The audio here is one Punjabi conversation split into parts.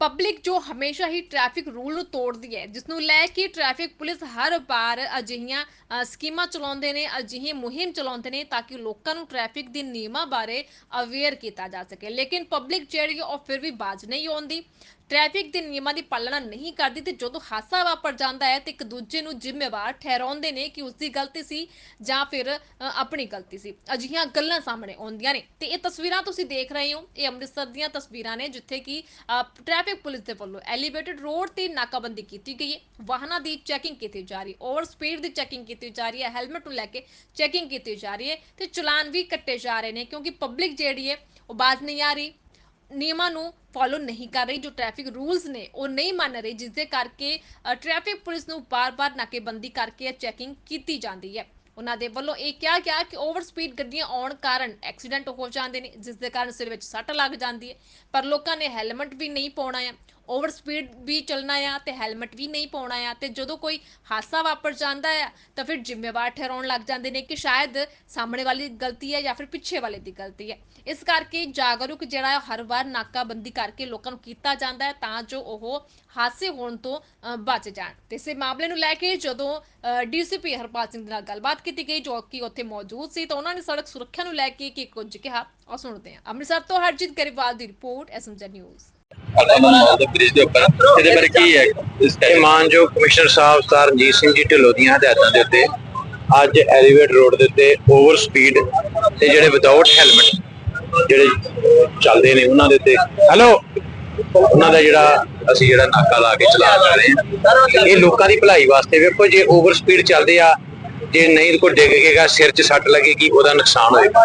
ਪਬਲਿਕ ਜੋ ਹਮੇਸ਼ਾ ਹੀ ਟ੍ਰੈਫਿਕ ਰੂਲ ਨੂੰ ਤੋੜਦੀ ਹੈ ਜਿਸ ਨੂੰ ਲੈ ਕੇ ਟ੍ਰੈਫਿਕ ਪੁਲਿਸ ਹਰ ਵਾਰ ਅਜਿਹੀਆਂ ਸਕੀਮਾਂ ਚਲਾਉਂਦੇ ਨੇ ਅਜਿਹੀ ਮੁਹਿੰਮ ਚਲਾਉਂਦੇ ਨੇ ਤਾਂ ਕਿ ਲੋਕਾਂ ਨੂੰ ਟ੍ਰੈਫਿਕ ਦੇ ਨਿਯਮਾਂ ਬਾਰੇ ਅਵੇਅਰ ਕੀਤਾ ਜਾ ਸਕੇ। ਲੇਕਿਨ ਪਬਲਿਕ ਜਿਹੜੀ ਉਹ ਫਿਰ ਵੀ ਬਾਜ ਨਹੀਂ ਆਉਂਦੀ। ਟ੍ਰੈਫਿਕ ਦੇ ਨਿਯਮਾਂ ਦੀ ਪਾਲਣਾ ਨਹੀਂ ਕਰਦੀ ਤੇ ਜਦੋਂ ਹਾਦਸਾ ਵਾਪਰ ਜਾਂਦਾ ਹੈ ਤੇ ਇੱਕ ਦੂਜੇ ਨੂੰ ਜ਼ਿੰਮੇਵਾਰ ਠਹਿਰਾਉਂਦੇ ਨੇ ਕਿ ਉਸ ਦੀ ਗਲਤੀ ਸੀ ਜਾਂ ਫਿਰ ਆਪਣੀ ਗਲਤੀ ਸੀ। ਅਜਿਹੀਆਂ ਗੱਲਾਂ ਸਾਹਮਣੇ ਆਉਂਦੀਆਂ ਨੇ। ਤੇ ਇਹ ਤਸਵੀਰਾਂ ਤੁਸੀਂ ਦੇਖ ਰਹੇ ਹੋ। ਇਹ ਅੰਮ੍ਰਿਤਸਰ ਦੀਆਂ ਤਸਵੀਰਾਂ ਨੇ ਜਿੱਥੇ ਕਿ ਅ, ਟ੍ਰੈਫਿਕ ਪੁਲਿਸ ਦੇ ਵੱਲੋਂ ਐਲੀਵੇਟਡ ਰੋਡ ਤੇ ਨਾਕਾਬੰਦੀ ਕੀਤੀ ਗਈ ਹੈ। ਵਾਹਨਾਂ ਦੀ ਚੈਕਿੰਗ ਕੀਤੀ ਜਾ ਰਹੀ ਹੈ। ਓਵਰ ਸਪੀਡ ਦੀ ਚੈਕਿੰਗ ਕੀਤੀ ਜਾ ਰਹੀ ਹੈ। ਹੈਲਮਟ ਨੂੰ ਲੈ ਕੇ ਚੈਕਿੰਗ ਕੀਤੀ ਜਾ ਰਹੀ ਹੈ ਤੇ ਚਲਾਨ ਵੀ ਕੱਟੇ ਜਾ ਰਹੇ ਨੇ ਕਿਉਂਕਿ ਪਬਲਿਕ ਜਿਹੜੀ ਹੈ, ਉਹ ਬਾਜ਼ ਨਹੀਂ ਆ ਰਹੀ। ਨਿਯਮਾਂ ਨੂੰ ਫੋਲੋ ਨਹੀਂ ਕਰ ਰਹੀ। ਜੋ ਟ੍ਰੈਫਿਕ ਰੂਲਸ ਨੇ, ਉਹ ਨਹੀਂ ਮੰਨ ਰਹੀ। ਜਿਸ ਦੇ ਕਰਕੇ ਟ੍ਰੈਫਿਕ ਪੁਲਿਸ ਨੂੰ ਬਾਰ-ਬਾਰ ਨਾਕੇਬੰਦੀ ਕਰਕੇ ਚੈਕਿੰਗ ਕੀਤੀ ਜਾਂਦੀ ਹੈ। ਉਹਨਾਂ ਦੇ ਵੱਲੋਂ ਇਹ ਕਿਹਾ ਗਿਆ ਕਿ ਓਵਰ ਸਪੀਡ ਗੱਡੀਆਂ ਆਉਣ ਕਾਰਨ ਐਕਸੀਡੈਂਟ ਹੋ ਜਾਂਦੇ ਨੇ, ਜਿਸ ਦੇ ਕਾਰਨ ਸਿਰ ਵਿੱਚ ਸੱਟ ਲੱਗ ਜਾਂਦੀ ਹੈ, ਪਰ ਲੋਕਾਂ ਨੇ ਹੈਲਮਟ ਵੀ ਨਹੀਂ ਪਾਉਣਾ ਆ। ਓਵਰ ਸਪੀਡ ਵੀ ਚੱਲਣਾ ਆ ਤੇ ਹੈਲਮਟ ਵੀ ਨਹੀਂ ਪਾਉਣਾ ਆ ਤੇ ਜਦੋਂ ਕੋਈ ਹਾਦਸਾ ਵਾਪਰ ਜਾਂਦਾ ਆ ਤਾਂ ਫਿਰ ਜ਼ਿੰਮੇਵਾਰ ਠਹਿਰਾਉਣ ਲੱਗ ਜਾਂਦੇ ਨੇ ਕਿ ਸ਼ਾਇਦ ਸਾਹਮਣੇ ਵਾਲੀ ਗਲਤੀ ਹੈ ਜਾਂ ਫਿਰ ਪਿੱਛੇ ਵਾਲੇ ਦੀ ਗਲਤੀ ਹੈ। ਇਸ ਕਰਕੇ ਜਾਗਰੂਕ ਜਿਹੜਾ ਹੈ ਹਰ ਵਾਰ ਨਾਕਾਬੰਦੀ ਕਰਕੇ ਲੋਕਾਂ ਨੂੰ ਕੀਤਾ ਜਾਂਦਾ ਹੈ ਤਾਂ ਜੋ ਉਹ ਹਾਦਸੇ ਹੋਣ ਤੋਂ ਬਚ ਜਾਣ। ਤੇ ਇਸੇ ਮਾਮਲੇ ਨੂੰ ਲੈ ਕੇ ਜਦੋਂ ਡੀਸੀਪੀ ਹਰਪਾਲ ਸਿੰਘ ਦੇ ਨਾਲ ਗੱਲਬਾਤ ਕੀਤੀ ਗਈ, ਜੋ ਕਿ ਉੱਥੇ ਮੌਜੂਦ ਸੀ, ਤਾਂ ਉਹਨਾਂ ਨੇ ਸੜਕ ਸੁਰੱਖਿਆ ਨੂੰ ਲੈ ਕੇ ਕੀ ਕੁਝ ਕਿਹਾ ਉਹ ਸੁਣਦੇ ਹਾਂ। ਅੰਮ੍ਰਿਤਸਰ ਤੋਂ ਹਰਜੀਤ ਗਰੇਵਾਲ ਦੀ ਰਿਪੋਰਟ ਐਸਐਮਜੀ ਨਿਊਜ਼। ਬ੍ਰਿਜ ਦੇ ਉੱਪਰ। ਇਹਦੇ ਬਾਰੇ ਕੀ ਹੈ? ਇਸ ਇਹ ਮਾਨਯੋਗ ਕਮਿਸ਼ਨਰ ਸਾਹਿਬ ਸਰ ਰਣਜੀਤ ਸਿੰਘ ਜੀ ਢਿੱਲੋਂ ਦੀਆਂ ਹਦਾਇਤਾਂ ਦੇ ਉੱਤੇ ਅੱਜ ਐਲੀਵੇਟ ਰੋਡ ਦੇ ਉੱਤੇ ਓਵਰ ਸਪੀਡ ਤੇ ਜਿਹੜੇ ਵਿਦਆਊਟ ਹੈਲਮਟ ਜਿਹੜੇ ਚੱਲਦੇ ਨੇ ਉਹਨਾਂ ਦੇ ਉੱਤੇ ਹੈਲੋ ਉਹਨਾਂ ਦਾ ਜਿਹੜਾ ਅਸੀਂ ਜਿਹੜਾ ਨਾਕਾ ਲਾ ਕੇ ਚਲਾ ਰਹੇ ਹਾਂ। ਇਹ ਲੋਕਾਂ ਦੀ ਭਲਾਈ ਵਾਸਤੇ ਵੇਖੋ ਜੇ ਓਵਰ ਸਪੀਡ ਚੱਲਦੇ ਆ ਜੇ ਨਹੀਂ ਕੋਈ ਡਿੱਗ ਗਏਗਾ ਸਿਰ 'ਚ ਸੱਟ ਲੱਗੇਗੀ ਉਹਦਾ ਨੁਕਸਾਨ ਹੋਏਗਾ।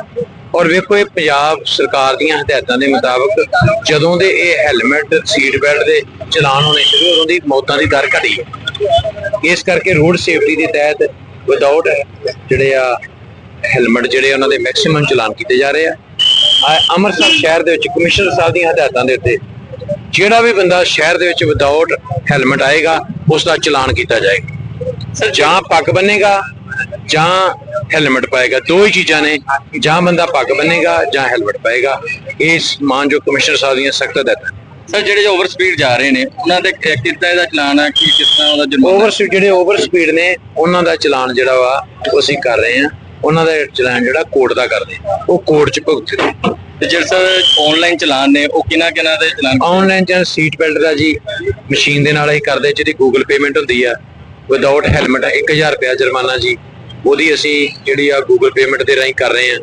ਔਰ ਵੇਖੋ ਇਹ ਪੰਜਾਬ ਸਰਕਾਰ ਦੀਆਂ ਹਦਾਇਤਾਂ ਦੇ ਮੁਤਾਬਕ ਜਦੋਂ ਦੇ ਇਹ ਹੈਲਮਟ ਸੀਟ ਬੈਲਟ ਦੇ ਚਲਾਨ ਹੋਣੇ ਸ਼ੁਰੂ, ਉਦੋਂ ਦੀ ਮੌਤਾਂ ਦੀ ਦਰ ਘਟੀ। ਹੈ ਇਸ ਕਰਕੇ ਰੋਡ ਸੇਫਟੀ ਦੇ ਤਹਿਤ ਵਿਦਆਊਟ ਜਿਹੜੇ ਆ ਹੈਲਮਟ ਜਿਹੜੇ ਉਹਨਾਂ ਦੇ ਮੈਕਸਿਮਮ ਚਲਾਨ ਕੀਤੇ ਜਾ ਰਹੇ ਆ। ਆ ਅੰਮ੍ਰਿਤਸਰ ਸ਼ਹਿਰ ਦੇ ਵਿੱਚ ਕਮਿਸ਼ਨਰ ਸਾਹਿਬ ਦੀਆਂ ਹਦਾਇਤਾਂ ਦੇ ਉੱਤੇ ਜਿਹੜਾ ਵੀ ਬੰਦਾ ਸ਼ਹਿਰ ਦੇ ਵਿੱਚ ਵਿਦਆਊਟ ਹੈਲਮਟ ਆਏਗਾ ਉਸ ਦਾ ਚਲਾਨ ਕੀਤਾ ਜਾਏਗਾ। ਜਾਂ ਪੱਗ ਬੰਨੇਗਾ, ਜਾਂ ਹੈਲਮਟ ਪਾਏਗਾ। ਦੋ ਹੀ ਚੀਜ਼ਾਂ ਨੇ ਜਾਂ ਬੰਦਾ ਪੱਗ ਬੰਨੇਗਾ ਜਾਂ ਹੈਲਮਟ ਪਾਏਗਾ। ਇਸ ਮਾਨਯੋਗ ਕਮਿਸ਼ਨਰ ਸਾਹਿਬ ਦੀਆਂ ਸਖਤ ਹਦਾਇਤਾਂ ਸਰ ਜਿਹੜੇ ਓਵਰ ਸਪੀਡ ਜਾ ਰਹੇ ਨੇ ਉਹਨਾਂ ਦੇ ਕਿੱਦਾਂ ਇਹਦਾ ਚਲਾਨ ਹੈ ਕੀ ਕਿਸ ਤਰ੍ਹਾਂ ਉਹਦਾ ਜੁਰਮਾਨਾ ਓਵਰ ਜਿਹੜੇ ਓਵਰ ਸਪੀਡ ਨੇ ਉਹਨਾਂ ਦਾ ਚਲਾਨ ਜਿਹੜਾ ਵਾ ਉਹ ਅਸੀਂ ਕਰ ਰਹੇ ਹਾਂ। ਉਹਨਾਂ ਦਾ ਚਲਾਨ ਜਿਹੜਾ ਕੋਰਟ ਦਾ ਕਰਦੇ ਹਾਂ। ਉਹ ਕੋਰਟ 'ਚ ਭੁਗਤਦੇ ਤੇ ਜਿਹੜੇ ਸਰ ਆਨਲਾਈਨ ਚਲਾਨ ਨੇ ਉਹ ਕਿਹਨਾਂ ਕਿਹਨਾਂ ਦੇ ਚਲਾਨ ਆਨਲਾਈਨ ਜਾਂ ਸੀਟ ਬੈਲਟ ਦਾ ਜੀ ਮਸ਼ੀਨ ਦੇ ਨਾਲ ਅਸੀਂ ਕਰਦੇ ਜਿਹਦੀ ਗੂਗਲ ਪੇਮੈਂਟ ਹੁੰਦੀ ਆ। ਵਿਦਆਊਟ ਹੈਲਮਟ 1000 ਰੁਪਿਆ ਜੁਰਮਾਨਾ ਜੀ ਉਹਦੀ ਅਸੀਂ ਜਿਹੜੀ ਆ ਗੂਗਲ ਪੇਮੈਂਟ ਦੇ ਰਾਹੀਂ ਕਰ ਰਹੇ ਹਾਂ।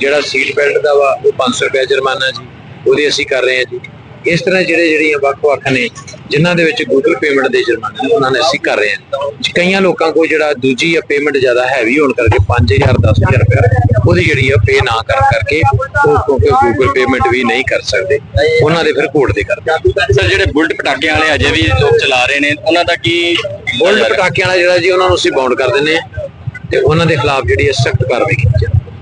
ਜਿਹੜਾ ਸੀਟ ਬੈਲਟ ਦਾ ਵਾ ਉਹ 500 ਰੁਪਿਆ ਜੁਰਮਾਨਾ ਜੀ ਉਹਦੀ ਅਸੀਂ ਕਰ ਰਹੇ ਹਾਂ ਜੀ। ਇਸ ਤਰ੍ਹਾਂ ਜਿਹੜੇ ਜਿਹੜੀਆਂ ਵੱਖ-ਵੱਖ ਨੇ ਜਿਨ੍ਹਾਂ ਦੇ ਵਿੱਚ ਗੂਗਲ ਪੇਮੈਂਟ ਦੇ ਜੁਰਮਾਨੇ ਨੇ ਉਹਨਾਂ ਨੇ ਅਸੀਂ ਕਰ ਰਹੇ ਹਾਂ। ਕਈਆਂ ਲੋਕਾਂ ਕੋਲ ਜਿਹੜਾ ਦੂਜੀ ਆ ਪੇਮੈਂਟ ਜ਼ਿਆਦਾ ਹੈਵੀ ਹੋਣ ਕਰਕੇ 5000 10000 ਰੁਪਏ ਉਹਦੀ ਜਿਹੜੀ ਆ ਪੇ ਨਾ ਕਰਨ ਕਰਕੇ ਉਹ ਕਿਉਂਕਿ ਗੂਗਲ ਪੇਮੈਂਟ ਵੀ ਨਹੀਂ ਕਰ ਸਕਦੇ ਉਹਨਾਂ ਦੇ ਫਿਰ ਕੋਰਟ ਦੇ ਕਰਦੇ ਸਰ ਜਿਹੜੇ ਬੁਲਟ ਪਟਾਕਿਆਂ ਵਾਲੇ ਅਜੇ ਵੀ ਲੋਕ ਚਲਾ ਰਹੇ ਨੇ ਉਹਨਾਂ ਦਾ ਕੀ ਬੁਲਟ ਪਟਾਕਿਆਂ ਵਾਲਾ ਜਿਹੜਾ ਜੀ ਉਹਨਾਂ ਨੂੰ ਅਸੀਂ ਬਾਉਂਡ ਕਰ ਦਿੰਦੇ ਹਾਂ। ਤੇ ਉਹਨਾਂ ਦੇ ਖਿਲਾਫ ਜਿਹੜੀ ਹੈ ਸਖਤ ਕਾਰਵਾਈ ਕੀਤੀ ਜਾਵੇ।